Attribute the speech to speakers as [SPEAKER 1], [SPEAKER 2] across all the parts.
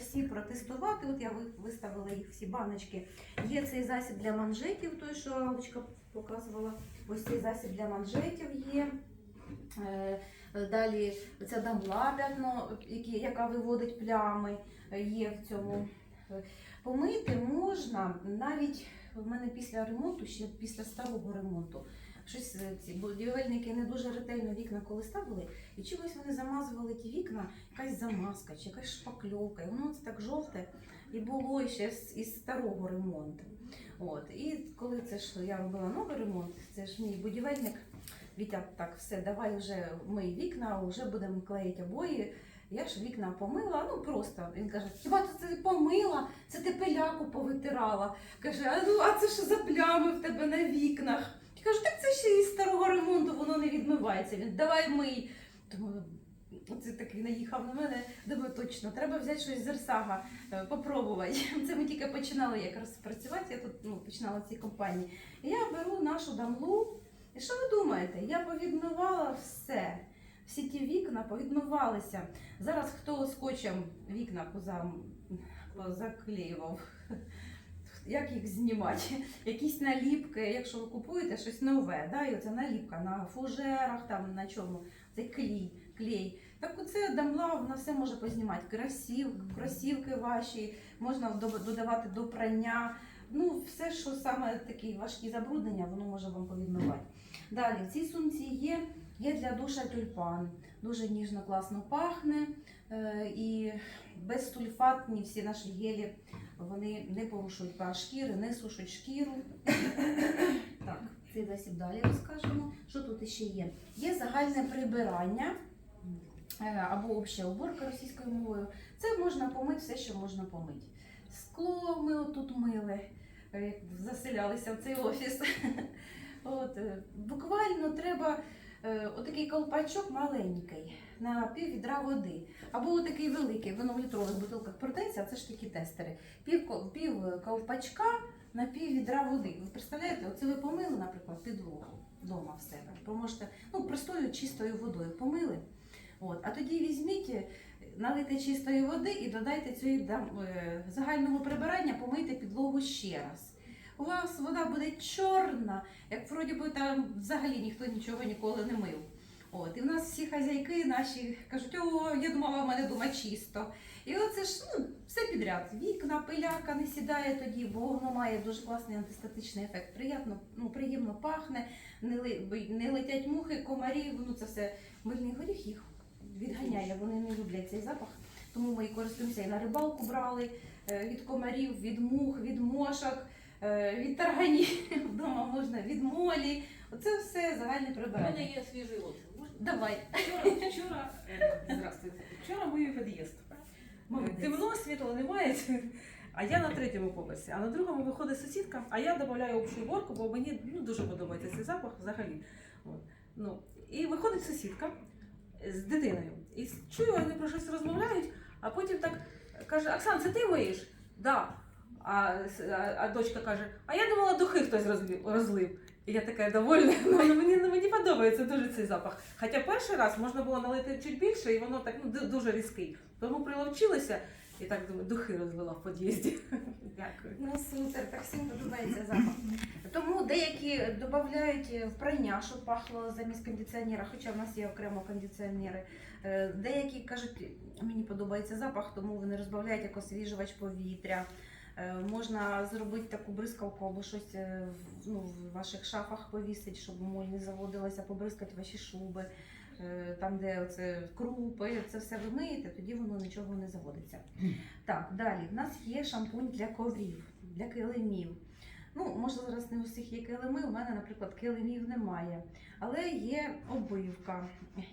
[SPEAKER 1] всі протестувати. От я виставила їх всі баночки. Є цей засіб для манжетів, той, що Алочка показувала. Ось цей засіб для манжетів є. Е, Далі ця дамла п'ятно, яка виводить плями, е, є в цьому. Е, Помити можна навіть в мене після ремонту, ще після старого ремонту. Щось е, ці будівельники не дуже ретельно вікна коли ставили, і чимось вони замазували ті вікна, якась замазка чи якась шпакльовка. І воно це так жовте і було ще із старого ремонту. От. І коли це ж я робила новий ремонт, це ж мій будівельник. Вітя, так, все, давай вже мий вікна, вже будемо клеїти обої. Я ж вікна помила, ну просто. Він каже, хіба ти це помила? Це ти пиляку повитирала. Каже, а, ну, а це що за плями в тебе на вікнах? Я кажу, так це ще із старого ремонту, воно не відмивається. Він давай мий. Думаю, Оце такий наїхав на мене. Думаю, точно, треба взяти щось з Ерсага, е, попробувати. Це ми тільки починали якраз працювати. Я тут ну, починала в цій компанії. І я беру нашу дамлу. І що ви думаєте? Я повідмивала все. Всі ті вікна повідмивалися. Зараз хто скотчем вікна позаклеював? Як їх знімати? Якісь наліпки, якщо ви купуєте щось нове, да, і оця наліпка на фужерах, там на чому, це клей, клей. Так оце дамла, вона все може познімати. Красів, кросівки ваші, можна додавати до прання. Ну, все, що саме такі важкі забруднення, воно може вам повідмивати. Далі, в цій сумці є, є для душа тюльпан. Дуже ніжно, класно пахне. Е, і безсульфатні всі наші гелі, вони не порушують pH шкіри, не сушать шкіру. Так, цей засіб далі розкажемо. Що тут ще є? Є загальне прибирання е, або обща уборка російською мовою. Це можна помити все, що можна помити. Скло ми отут мили, е, як заселялися в цей офіс. От, е, буквально треба отакий колпачок маленький на пів відра води. Або отакий великий, воно в літрових бутилках продається, а це ж такі тестери. Пів, пів ковпачка на пів відра води. Ви представляєте, оце ви помили, наприклад, підлогу вдома в себе. Поможете, ну, простою чистою водою помили. От, а тоді візьміть, е, налийте чистої води і додайте цієї е, загального прибирання, помийте підлогу ще раз. У вас вода буде чорна, як вроді би там взагалі ніхто нічого ніколи не мив. От, і в нас всі хазяйки наші кажуть, о, я думала, в мене дома чисто. І оце ж ну, все підряд. Вікна, пиляка не сідає тоді, бо воно має дуже класний антистатичний ефект. Приємно, ну, приємно пахне, не, ли- не летять мухи, комарі, ну це все мильний горіх їх відганяє, вони не люблять цей запах. Тому ми і користуємося і на рибалку брали е, від комарів, від мух, від мошок, е, від тарганів. Вдома можна від молі. Оце все загальне
[SPEAKER 2] У
[SPEAKER 1] прибирання.
[SPEAKER 2] мене є свіжий отзыв.
[SPEAKER 1] Давай.
[SPEAKER 2] Вчора, вчора, е, здравствуйте. Вчора мою під'їзд.
[SPEAKER 1] Молодець.
[SPEAKER 2] Темно, світла немає. А я на третьому поверсі, а на другому виходить сусідка, а я додаю общу уборку, бо мені ну, дуже подобається цей запах взагалі. От. Ну, і виходить сусідка з дитиною. І чую, вони про щось розмовляють, а потім так каже: Оксан, це ти миєш? Да. А, а, а дочка каже: А я думала, духи хтось розлив. Я така довольна. Ну, мені, мені подобається дуже цей запах. Хоча перший раз можна було налити чуть більше, і воно так ну, дуже різкий. Тому приловчилася і так думаю, духи розлила в під'їзді. Дякую.
[SPEAKER 1] Ну супер, так всім подобається запах. Тому деякі додають в прання, щоб пахло замість кондиціонера, хоча в нас є окремо кондиціонери. Е, Деякі кажуть, мені подобається запах, тому вони розбавляють як освіжувач повітря. Е, Можна зробити таку бризкалку або щось е, ну, в ваших шафах повісити, щоб моль не заводилася, побризкати ваші шуби. Е, Там, де оце крупи, це все ви миєте, тоді воно нічого не заводиться. Так, далі. В нас є шампунь для коврів, для килимів. Ну, може, зараз не у всіх є килими, у мене, наприклад, килимів немає. Але є обивка,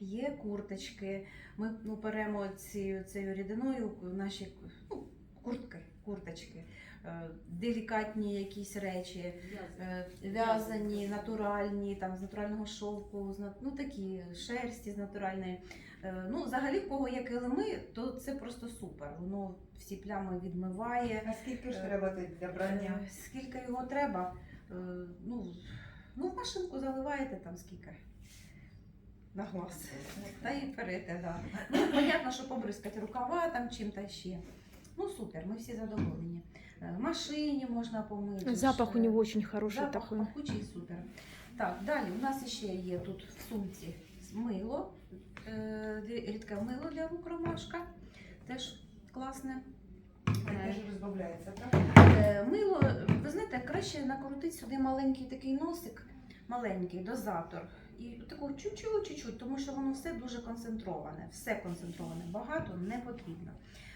[SPEAKER 1] є курточки. Ми ну, беремо цією, цією рідиною наші ну, куртки, курточки, е, делікатні якісь речі, е, в'язані, натуральні, там, з натурального шовку, ну, такі шерсті з натуральної. Е, Ну, взагалі, в кого є килими, то це просто супер. Воно всі плями відмиває.
[SPEAKER 3] А скільки ж треба для брання?
[SPEAKER 1] Скільки його треба? Ну, ну, в машинку заливаєте там скільки. На глаз. Та і перете, да. Ну, понятно, що побризкати рукава там чим-то ще. Ну, супер, ми всі задоволені. Е, В машині можна помити.
[SPEAKER 4] Запах у него очень хороший
[SPEAKER 1] Запах
[SPEAKER 4] такой.
[SPEAKER 1] пахучий супер. Так, далі у нас ще є тут в сумці мило, е, рідке мило для рук ромашка. Теж класне.
[SPEAKER 3] Теж розбавляється, так?
[SPEAKER 1] Е, Мило, ви знаєте, краще накрутити сюди маленький такий носик, маленький дозатор. І таку чуть-чуть, тому що воно все дуже концентроване, все концентроване, багато не потрібно.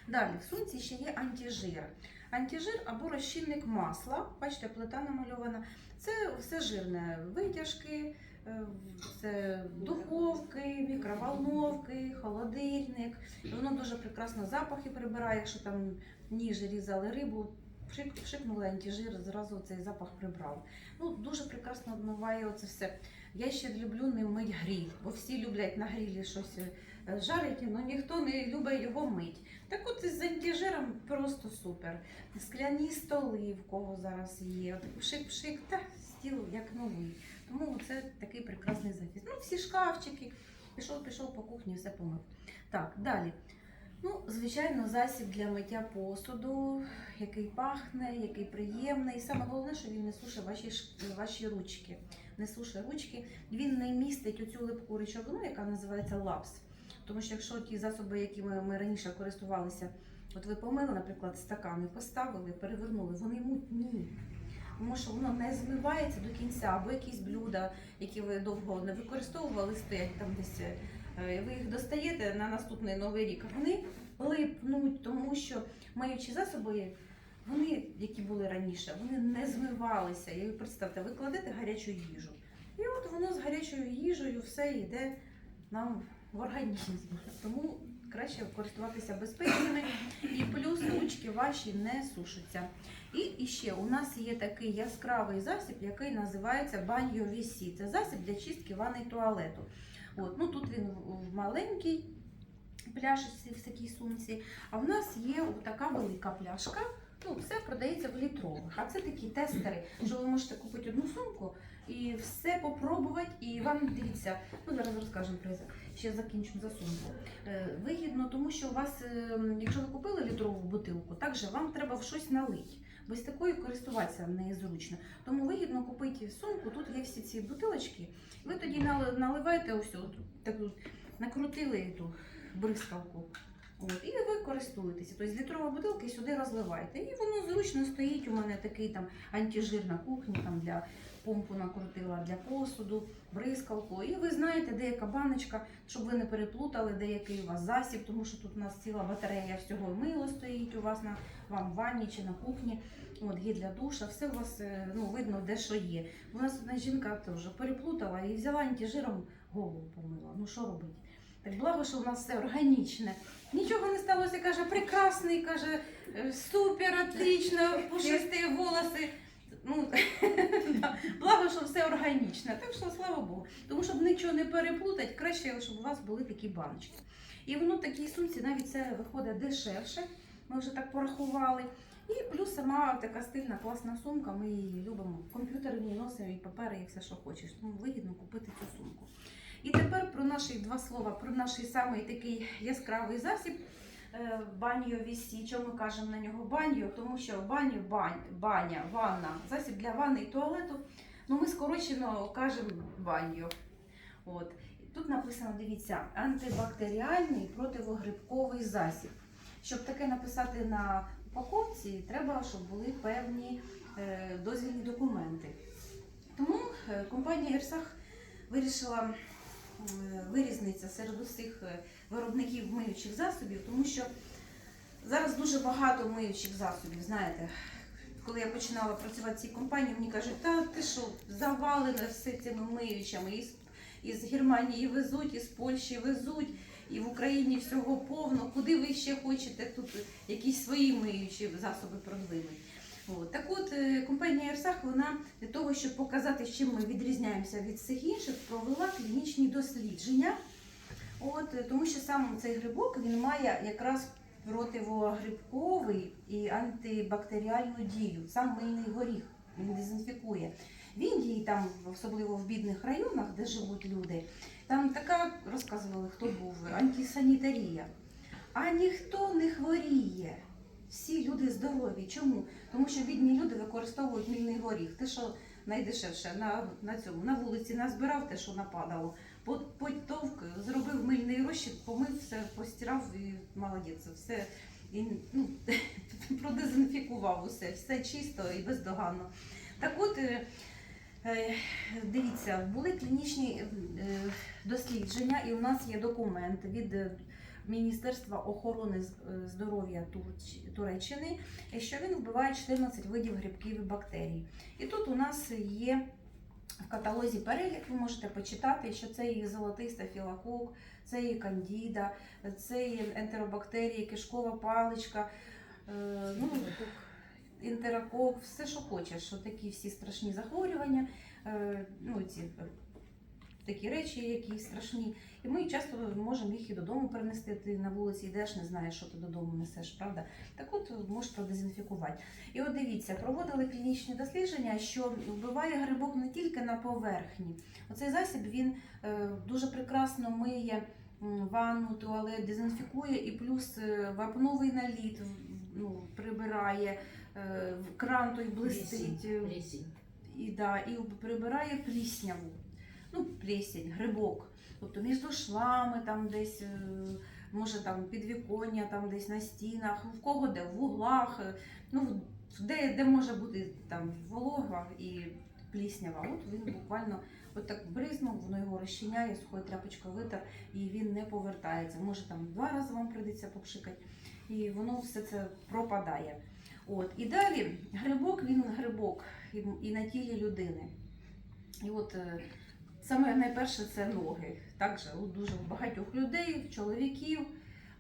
[SPEAKER 1] Далі, в сумці ще є антижир. Антижир або розчинник масла, бачите, плита намальована. Це все жирне, витяжки, е, це духовки, мікроволновки, холодильник. Воно дуже прекрасно запахи прибирає, якщо там ніж різали рибу, пшик, пшикнули антижир, зразу цей запах прибрав. Ну, дуже прекрасно обмиває оце все. Я ще люблю ним мить гріль, бо всі люблять на грілі щось е, жарити, але ніхто не любить його мить. Так от із антижиром просто супер. Скляні столи, в кого зараз є. Пшик-пшик, та стіл як новий. Тому це такий прекрасний захист. Ну, всі шкафчики. Пішов, пішов по кухні, все помив. Так, далі. Ну, звичайно, засіб для миття посуду, який пахне, який приємний. Саме головне, що він не сушить ваші, ваші ручки. Не сушить ручки. Він не містить оцю липку речовину, яка називається лапс. Тому що якщо ті засоби, якими ми раніше користувалися, от ви помили, наприклад, стакани, поставили, перевернули, вони мутні. Тому що воно не змивається до кінця, або якісь блюда, які ви довго не використовували, стоять там десь. е, Ви їх достаєте на наступний новий рік. Вони липнуть, тому що маючи засоби, вони, які були раніше, вони не змивалися. І представте, ви кладете гарячу їжу. І от воно з гарячою їжею все йде нам в організм. Тому краще користуватися безпечними. І плюс ручки ваші не сушаться. І, і ще у нас є такий яскравий засіб, який називається баньо вісі. Це засіб для чистки ванни туалету. От, ну, тут він в маленькій пляшці в такій сумці. А в нас є така велика пляшка. Ну, все продається в літрових. А це такі тестери, що ви можете купити одну сумку і все попробувати. І вам дивіться, ну зараз розкажемо про це. Ще закінчимо за сумку. Е, Вигідно, тому що у вас, е, якщо ви купили літрову бутилку, також вам треба в щось налити. Без такої користуватися незручно. Тому вигідно купити сумку, тут є всі ці бутилочки. Ви тоді наливаєте ось таку, накрутили ту бризкалку. От, і ви користуєтеся. Тобто з літрової бутилки сюди розливаєте. І воно зручно стоїть. У мене такий там антижир на кухні, там для помпу накрутила для посуду, бризкалку. І ви знаєте, де яка баночка, щоб ви не переплутали, де який у вас засіб, тому що тут у нас ціла батарея всього мило стоїть у вас на вам в ванні чи на кухні. От є для душа, все у вас е, ну, видно, де що є. У нас одна жінка теж переплутала і взяла антижиром голову помила. Ну що робити? Так благо, що у нас все органічне. Нічого не сталося, каже, прекрасний, каже, е, супер, отлично, пушисті волоси. Ну, благо, що все органічне. Так що слава Богу. Тому щоб нічого не переплутати, краще, щоб у вас були такі баночки. І воно в такій сумці навіть це виходить дешевше. Ми вже так порахували. І плюс сама така стильна, класна сумка. Ми її любимо. Комп'ютер в ній носимо, і папери, і все, що хочеш. Тому вигідно купити цю сумку. І тепер про наші два слова, про наш самий такий яскравий засіб. е, Баньо вісі. Чому кажемо на нього баньо? Тому що баньо, бань, баня, ванна, засіб для ванни і туалету. Ну, ми скорочено кажемо баньо. От. Тут написано, дивіться, антибактеріальний противогрибковий засіб. Щоб таке написати на упаковці, треба, щоб були певні е, дозвільні документи. Тому е, компанія Єрсах вирішила е, вирізнитися серед усіх е, виробників миючих засобів, тому що зараз дуже багато миючих засобів. Знаєте, коли я починала працювати в цій компанії, мені кажуть, та ти що, завалене все цими миючами. Із, із Германії везуть, із Польщі везуть, і в Україні всього повно. Куди ви ще хочете тут якісь свої миючі засоби продвинути? От. Так от е, компанія Ерсах, вона того, щоб показати, чим ми відрізняємося від всіх інших, провела клінічні дослідження. От, е, тому що саме цей грибок він має якраз противогрибковий і антибактеріальну дію. Сам мийний горіх він дезінфікує. В Індії, там, особливо в бідних районах, де живуть люди, там така розказували, хто був антисанітарія. А ніхто не хворіє. Всі люди здорові. Чому? Тому що бідні люди використовують мільний горіх. Те, що найдешевше на, на цьому на вулиці назбирав те, що нападало. Потовк зробив мильний розчин, помив все, постирав і молодець. Все і, ну, продезінфікував усе, все чисто і бездоганно. Так от, е, е, дивіться, були клінічні е, дослідження, і у нас є документ від Міністерства охорони е, здоров'я Туреччини, що він вбиває 14 видів грибків і бактерій. І тут у нас є в каталозі перелік, ви можете почитати, що це і золотий стафілокок, це і кандіда, це і ентеробактерії, кишкова паличка, е, ну, інтерокок, все, що хочеш, що такі всі страшні захворювання, е, ну, ці, такі речі, які страшні. І ми часто можемо їх і додому перенести. Ти на вулиці йдеш, не знаєш, що ти додому несеш, правда? Так от можеш продезінфікувати. І от дивіться, проводили клінічні дослідження, що вбиває грибок не тільки на поверхні. Оцей засіб він е, дуже прекрасно миє ванну, туалет, дезінфікує і плюс е, вапновий наліт ну, прибирає, е, кран той блистить. е, і, да, і прибирає плісняву. Ну, плесень, грибок. Тобто між швами там десь, е, може там підвіконня, там десь на стінах, в кого де, в углах, е, ну, де, де може бути там волога і пліснява. От він буквально от так бризнув, воно його розчиняє, сухою тряпочкою витер, і він не повертається. Може там два рази вам прийдеться попшикати, і воно все це пропадає. От. І далі грибок, він грибок і, і на тілі людини. І от е, саме найперше це ноги. Також у дуже багатьох людей, чоловіків,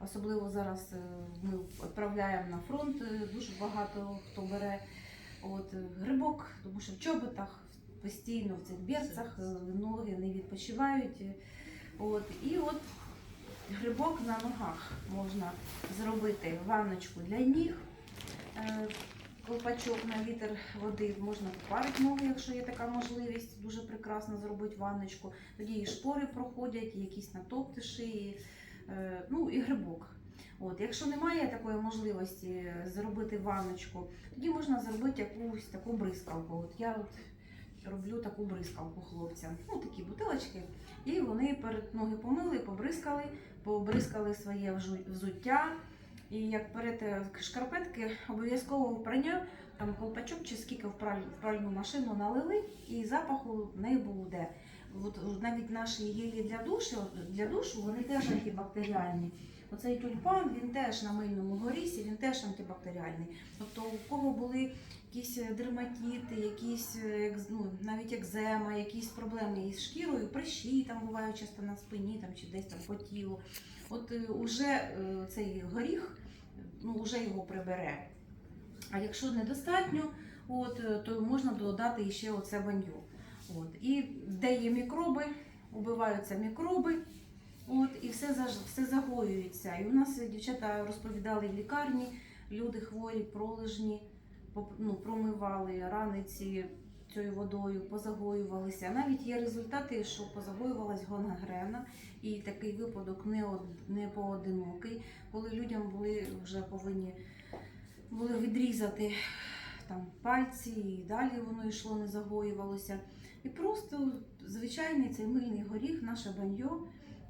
[SPEAKER 1] особливо зараз е, ми відправляємо на фронт, е, дуже багато хто бере от, е, грибок, тому що в чоботах постійно в цих берцах ноги не відпочивають. От, і от грибок на ногах можна зробити ванночку для ніг. Колпачок на літр води можна попарити ноги, якщо є така можливість. Дуже прекрасно зробити ванночку. Тоді і шпори проходять, і якісь натоптиші, і, е, ну і грибок. От, якщо немає такої можливості зробити ванночку, тоді можна зробити якусь таку бризкалку. От я от роблю таку бризкалку хлопцям. Ну, такі бутилочки. І вони перед ноги помили, побризкали, побризкали своє взу- взуття. І як берете шкарпетки, обов'язково впрання, там колпачок чи скільки в праль- в пральну машину налили, і запаху не буде. От навіть наші гелі для душу, для душу вони теж антибактеріальні. Оцей тюльпан він теж на мильному горісі, він теж антибактеріальний. Тобто, у кого були якісь дерматіти, якісь е, ну, навіть екзема, якісь проблеми із шкірою, прищі там бувають часто на спині там, чи десь там по тілу. От е, уже е, цей горіх, ну вже його прибере. А якщо недостатньо, от, е, то можна додати ще оце баньо. От. І де є мікроби, убиваються мікроби, от, і все, все загоюється. І у нас е, дівчата розповідали в лікарні, люди хворі, пролежні, ну, промивали раниці цією водою, позагоювалися. Навіть є результати, що позагоювалась гангрена, і такий випадок не, од- не поодинокий, коли людям були вже повинні були відрізати там пальці, і далі воно йшло, не загоювалося. І просто звичайний цей мильний горіх, наше баньо,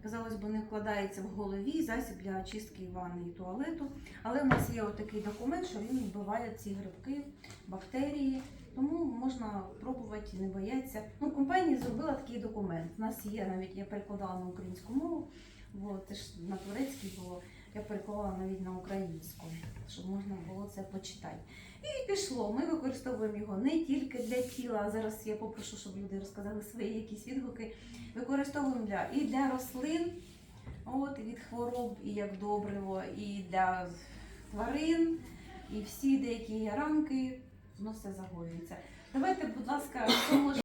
[SPEAKER 1] казалось би, не вкладається в голові, засіб для очистки ванни і туалету. Але в нас є отакий документ, що він вбиває ці грибки, бактерії. Тому можна пробувати, не боятися. Ну, компанія зробила такий документ. У нас є навіть я перекладала на українську мову, бо теж на турецькій було. Я переклала навіть на українську, щоб можна було це почитати. І пішло. Ми використовуємо його не тільки для тіла. а Зараз я попрошу, щоб люди розказали свої якісь відгуки. Використовуємо для і для рослин, от від хвороб, і як добриво, і для тварин, і всі деякі ранки, воно все загоюється. Давайте, будь ласка, хто може